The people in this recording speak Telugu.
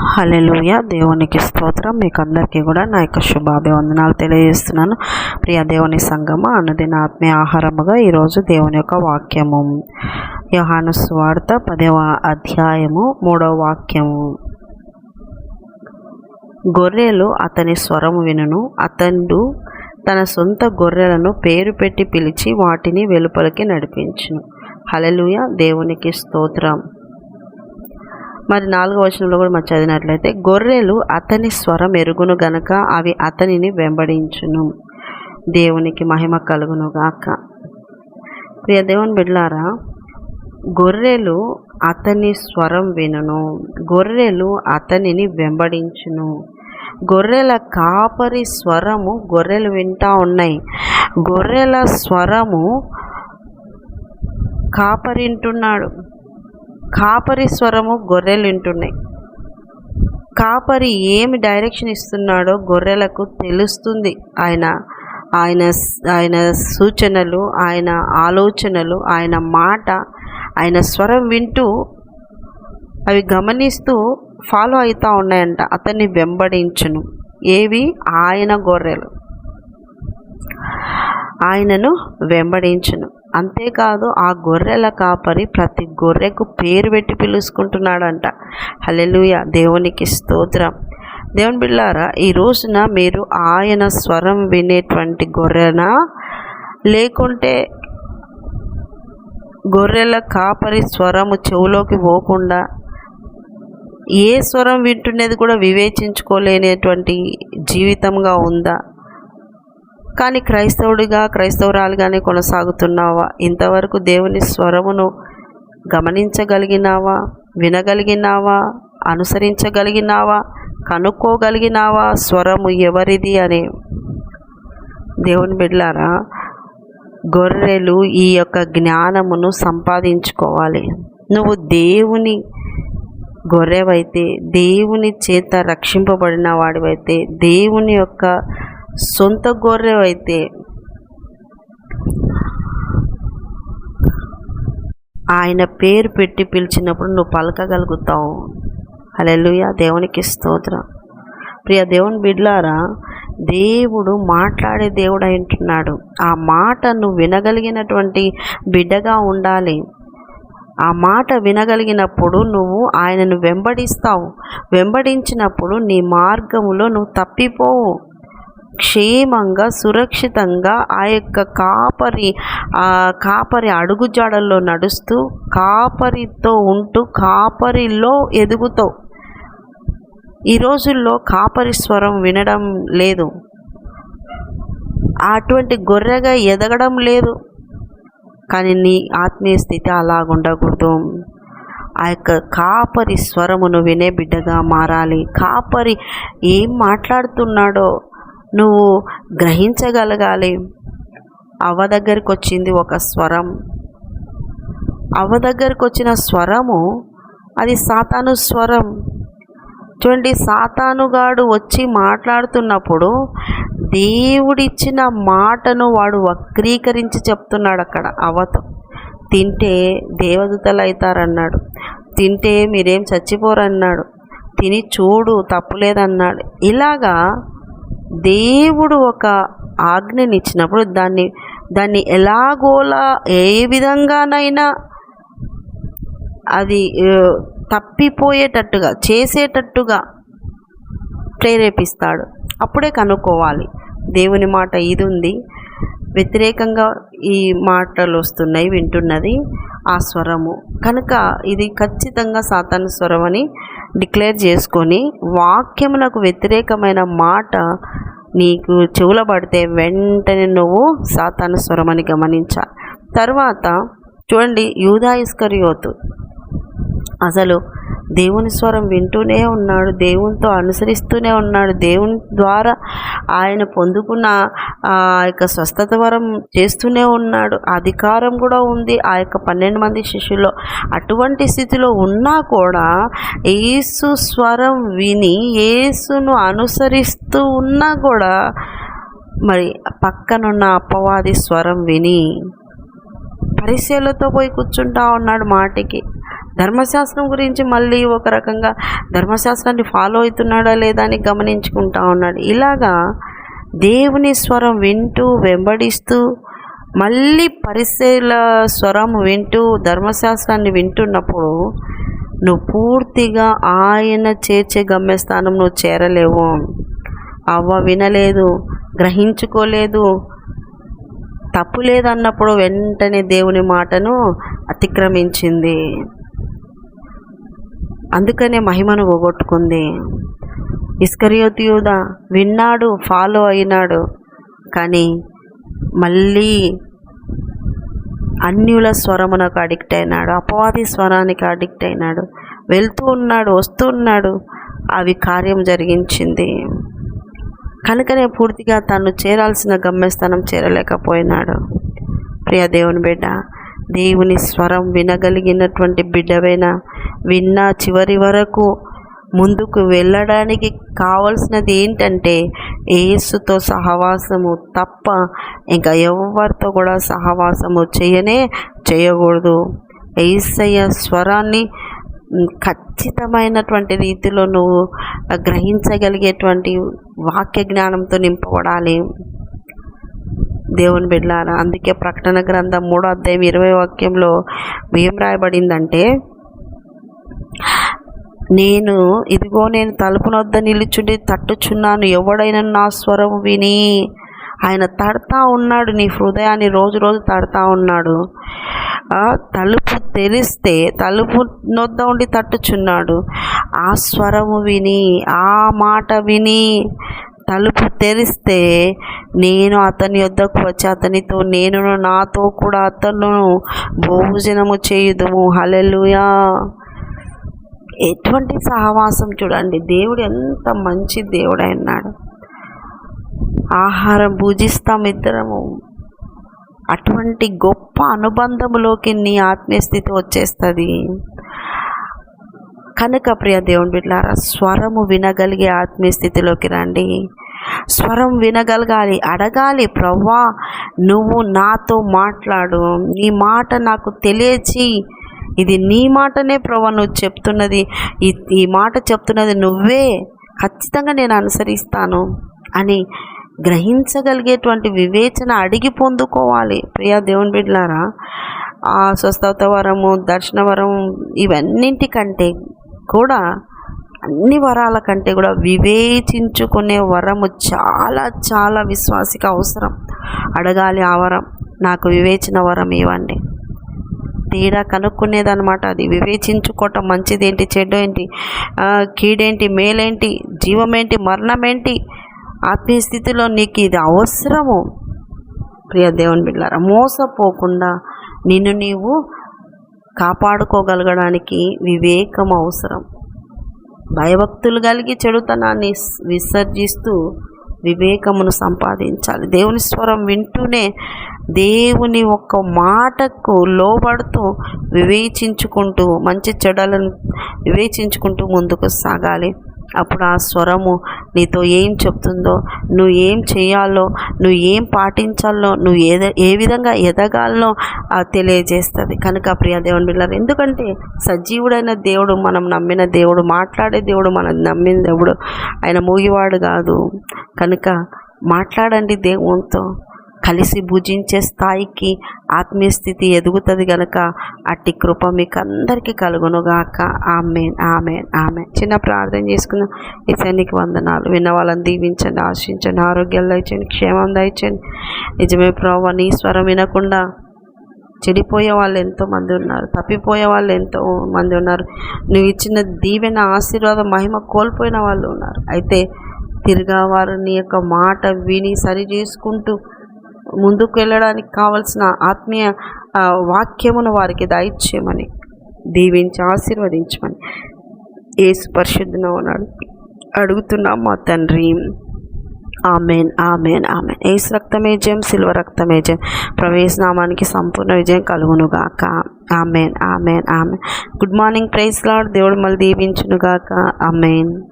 హలెలుయ దేవునికి స్తోత్రం. మీకు అందరికీ కూడా నా యొక్క శుభాభివందనాలు తెలియజేస్తున్నాను. ప్రియ దేవుని సంగమ అన్నదిన ఆత్మీయ ఆహారముగా ఈరోజు దేవుని యొక్క వాక్యము. యోహాను స్వార్థ పదవ అధ్యాయము మూడవ వాక్యము. గొర్రెలు అతని స్వరము వినును. అతడు తన సొంత గొర్రెలను పేరు పెట్టి పిలిచి వాటిని వెలుపలికి నడిపించును. హలలుయ దేవునికి స్తోత్రం. మరి నాలుగో వచనంలో కూడా మనం చదివినట్లయితే గొర్రెలు అతని స్వరం ఎరుగును గనక అవి అతనిని వెంబడించును. దేవునికి మహిమ కలుగును గాక. ప్రియ దేవుని బిడ్లారా గొర్రెలు అతని స్వరం వినును. గొర్రెలు అతనిని వెంబడించును. గొర్రెల కాపరి స్వరము గొర్రెలు వింటా ఉన్నాయి. గొర్రెల స్వరము కాపరింటున్నాడు. కాపరి స్వరము గొర్రెలు వింటున్నాయి కాపరి ఏమి డైరెక్షన్ ఇస్తున్నాడో గొర్రెలకు తెలుస్తుంది. ఆయన ఆయన ఆయన సూచనలు ఆయన ఆలోచనలు ఆయన మాట ఆయన స్వరం వింటూ అవి గమనిస్తూ ఫాలో అవుతూ ఉన్నాయంట. అతన్ని వెంబడించును. ఏవి? ఆయన గొర్రెలు. ఆయనను వెంబడించును. అంతేకాదు ఆ గొర్రెల కాపరి ప్రతి గొర్రెకు పేరు పెట్టి పిలుచుకుంటున్నాడంట. హలెలుయ దేవునికి స్తోత్రం. దేవుని బిళ్ళారా ఈ రోజున మీరు ఆయన స్వరం వినేటువంటి గొర్రెనా? లేకుంటే గొర్రెల కాపరి స్వరము చెవులోకి పోకుండా ఏ స్వరం వింటున్నది కూడా వివేచించుకోలేనటువంటి జీవితంగా ఉందా? కానీ క్రైస్తవుడిగా క్రైస్తవురాలుగానే కొనసాగుతున్నావా? ఇంతవరకు దేవుని స్వరమును గమనించగలిగినావా? వినగలిగినావా? అనుసరించగలిగినావా? కనుక్కోగలిగినావా? స్వరము ఎవరిది అని? దేవుని బిడ్లారా గొర్రెలు ఈ యొక్క జ్ఞానమును సంపాదించుకోవాలి. నువ్వు దేవుని గొర్రెవైతే దేవుని చేత రక్షింపబడిన వాడివైతే దేవుని యొక్క సొంత గొర్రెవైతే ఆయన పేరు పెట్టి పిలిచినప్పుడు నువ్వు పలకగలుగుతావు. అలెలుయ దేవునికి స్తోత్రం. ప్రియ దేవుని బిడ్లారా దేవుడు మాట్లాడే దేవుడు అంటున్నాడు ఆ మాట నువ్వు వినగలిగినటువంటి బిడ్డగా ఉండాలి. ఆ మాట వినగలిగినప్పుడు నువ్వు ఆయనను వెంబడిస్తావు. వెంబడించినప్పుడు నీ మార్గములో నువ్వు తప్పిపోవు. క్షేమంగా సురక్షితంగా ఆ యొక్క కాపరి ఆ కాపరి అడుగుజాడల్లో నడుస్తూ కాపరితో ఉంటూ కాపరిలో ఎదుగుతావు ఈ రోజుల్లో కాపరి స్వరం వినడం లేదు. అటువంటి గొర్రెగా ఎదగడం లేదు. కానీ నీ ఆత్మీయ స్థితి అలాగుండకూడదు ఆ యొక్క కాపరి స్వరమును వినే బిడ్డగా మారాలి. కాపరి ఏం మాట్లాడుతున్నాడో నువ్వు గ్రహించగలగాలి. అవ్వ దగ్గరికి వచ్చింది ఒక స్వరం. అవ్వ దగ్గరికి వచ్చిన స్వరము అది సాతాను స్వరం. చూడండి సాతానుగాడు వచ్చి మాట్లాడుతున్నప్పుడు దేవుడిచ్చిన మాటను వాడు వక్రీకరించి చెప్తున్నాడు అక్కడ అవతో. తింటే దేవదూతలు అవుతారన్నాడు తింటే మీరేం చచ్చిపోరన్నాడు. తిని చూడు తప్పులేదన్నాడు. ఇలాగా దేవుడు ఒక ఆజ్ఞనిచ్చినప్పుడు దాన్ని దాన్ని ఎలాగోలా ఏ విధంగానైనా అది తప్పిపోయేటట్టుగా చేసేటట్టుగా ప్రేరేపిస్తాడు. అప్పుడే కనుక్కోవాలి. దేవుని మాట ఇది ఉంది వ్యతిరేకంగా ఈ మాటలు వస్తున్నాయి వింటున్నది ఆ స్వరము. కనుక ఇది ఖచ్చితంగా సాతాను స్వరం అని డిక్లేర్ చేసుకొని వాక్యమునకు వ్యతిరేకమైన మాట నీకు చెవులబడితే వెంటనే నువ్వు సాతాను స్వరమని గమనించాలి. తర్వాత చూడండి యూదా ఇస్కరియోతు. అసలు దేవుని స్వరం వింటూనే ఉన్నాడు దేవునితో అనుసరిస్తూనే ఉన్నాడు. దేవుని ద్వారా ఆయన పొందుకున్న ఆ యొక్క స్వస్థత వరం చేస్తూనే ఉన్నాడు. అధికారం కూడా ఉంది ఆ యొక్క పన్నెండు మంది శిష్యుల్లో. అటువంటి స్థితిలో ఉన్నా కూడా ఏసు స్వరం విని ఏసును అనుసరిస్తూ ఉన్నా కూడా మరి పక్కనున్న అపవాది స్వరం విని పరిశీలతో పోయి కూర్చుంటా ఉన్నాడు మాటికి. ధర్మశాస్త్రం గురించి మళ్ళీ ఒక రకంగా ధర్మశాస్త్రాన్ని ఫాలో అవుతున్నాడా లేదా అని గమనించుకుంటా ఉన్నాడు. ఇలాగా దేవుని స్వరం వింటూ వెంబడిస్తూ మళ్ళీ పరిశీల స్వరం వింటూ ధర్మశాస్త్రాన్ని వింటున్నప్పుడు నువ్వు పూర్తిగా ఆయన చేర్చే గమ్యస్థానం నువ్వు చేరలేవు. అవ్వ వినలేదు గ్రహించుకోలేదు తప్పు లేదన్నప్పుడు వెంటనే దేవుని మాటను అతిక్రమించింది. అందుకనే మహిమను పోగొట్టుకుంది. ఇస్కరియోతు యూద విన్నాడు ఫాలో అయినాడు కానీ మళ్ళీ అన్యుల స్వరమునకు అడిక్ట్ అయినాడు అపవాది స్వరానికి అడిక్ట్ అయినాడు వెళ్తూ ఉన్నాడు వస్తూ ఉన్నాడు అవి కార్యం జరిగించింది. కనుకనే పూర్తిగా తను చేరాల్సిన గమ్యస్థానం చేరలేకపోయినాడు. ప్రియ దేవుని బిడ్డ దేవుని స్వరం వినగలిగినటువంటి బిడ్డవైనా విన్నా చివరి వరకు ముందుకు వెళ్ళడానికి కావలసినది ఏంటంటే ఏసుతో సహవాసము తప్ప ఇంకా ఎవరితో కూడా సహవాసము చేయనే చేయకూడదు. ఏసయ్య స్వరాన్ని ఖచ్చితమైనటువంటి రీతిలో నువ్వు గ్రహించగలిగేటువంటి వాక్య జ్ఞానంతో నింపబడాలి. దేవుని బిడ్డారా అందుకే ప్రకటన గ్రంథం మూడో అధ్యాయం ఇరవై వాక్యంలో ఏం రాయబడిందంటే నేను ఇదిగో నేను తలుపునొద్ద నిలుచుండి తట్టుచున్నాను. ఎవడైనా నా స్వరం విని ఆయన తడతా ఉన్నాడు. నీ హృదయాన్ని రోజు రోజు తడతా ఉన్నాడు. తలుపు తెలిస్తే తలుపు నొద్ద ఉండి తట్టుచున్నాడు. ఆ స్వరము విని ఆ మాట విని తలుపు తెరిస్తే నేను అతని వద్దకు వచ్చి అతనితో నేను నాతో కూడా అతను భోజనము చేయుదుము. హలెలుయా ఎటువంటి సహవాసం చూడండి. దేవుడు ఎంత మంచి దేవుడు అన్నాడు ఆహారం పూజిస్తాం ఇద్దరము. అటువంటి గొప్ప అనుబంధములోకి నీ ఆత్మీయ స్థితి వచ్చేస్తుంది. కనుక ప్రియ దేవుని బిడ్డారా స్వరము వినగలిగే ఆత్మీయ స్థితిలోకి రండి. స్వరం వినగలగాలి అడగాలి ప్రవ్వా నువ్వు నాతో మాట్లాడు. నీ మాట నాకు తెలియచి. ఇది నీ మాటనే ప్రభా నువ్వు చెప్తున్నది. ఈ ఈ మాట చెప్తున్నది నువ్వే. ఖచ్చితంగా నేను అనుసరిస్తాను అని గ్రహించగలిగేటువంటి వివేచన అడిగి పొందుకోవాలి. ప్రియా దేవుని బిడ్లారా ఆ స్వస్థత వరము దర్శన వరం ఇవన్నింటికంటే కూడా అన్ని వరాల కంటే కూడా వివేచించుకునే వరము చాలా చాలా విశ్వాసిక అవసరం. అడగాలి ఆ వరం. నాకు వివేచన వరం ఇవ్వండి. తేడా కనుక్కునేదనమాట అది వివేచించుకోవటం మంచిదేంటి చెడ్డ ఏంటి కీడేంటి మేలేంటి జీవమేంటి మరణమేంటి ఆత్మీయ స్థితిలో నీకు ఇది అవసరము. ప్రియ దేవుని బిడ్డారా మోసపోకుండా నిన్ను నీవు కాపాడుకోగలగడానికి వివేకం అవసరం. భయభక్తులు కలిగి చెడుతనాన్ని విసర్జిస్తూ వివేకమును సంపాదించాలి. దేవుని స్వరం వింటూనే దేవుని ఒక్క మాటకు లోబడుతూ వివేచించుకుంటూ మంచి చెడలను వివేచించుకుంటూ ముందుకు సాగాలి. అప్పుడు ఆ స్వరము నీతో ఏం చెప్తుందో నువ్వు ఏం చేయాలో నువ్వు ఏం పాటించాలో నువ్వు ఏద ఏ విధంగా ఎదగాలో తెలియజేస్తుంది. కనుక ప్రియ దేవుని బిళ్ళారు ఎందుకంటే సజీవుడైన దేవుడు మనం నమ్మిన దేవుడు మాట్లాడే దేవుడు మనం నమ్మిన దేవుడు ఆయన మూగివాడు కాదు. కనుక మాట్లాడండి దేవునితో. కలిసి భుజించే స్థాయికి ఆత్మీయ స్థితి ఎదుగుతుంది కనుక అట్టి కృప మీకు అందరికీ కలుగునుగాక. ఆమెన్ ఆమెన్ ఆమె చిన్న ప్రార్థన చేసుకుందాం. ఈ సన్నికి వందనాలు. విన్న వాళ్ళని దీవించండి ఆశించండి ఆరోగ్యాలు దయచండి క్షేమం దయచండి నిజమే ప్రభావ నీ స్వరం వినకుండా చెడిపోయే వాళ్ళు ఎంతోమంది ఉన్నారు తప్పిపోయే వాళ్ళు ఎంతో మంది ఉన్నారు. నువ్వు ఇచ్చిన దీవెన ఆశీర్వాదం మహిమ కోల్పోయిన వాళ్ళు ఉన్నారు. అయితే తిరిగా వారు నీ యొక్క మాట విని సరి చేసుకుంటూ ముందుకు వెళ్ళడానికి కావలసిన ఆత్మీయ వాక్యమును వారికి దయచేయమని దీవించి ఆశీర్వదించమని ఏసు పరిశుద్ధన ఉన్నాడు అడుగుతున్నాం మా తండ్రి. Amen amen amen. ఏసు రక్తమే జయం సిల్వ రక్తమే జయం. ప్రవేశనామానికి సంపూర్ణ విజయం కలుగునుగాక. Amen amen amen. Good morning praise lord దేవుడు మళ్ళీ దీవించునుగాక. ఆమెన్.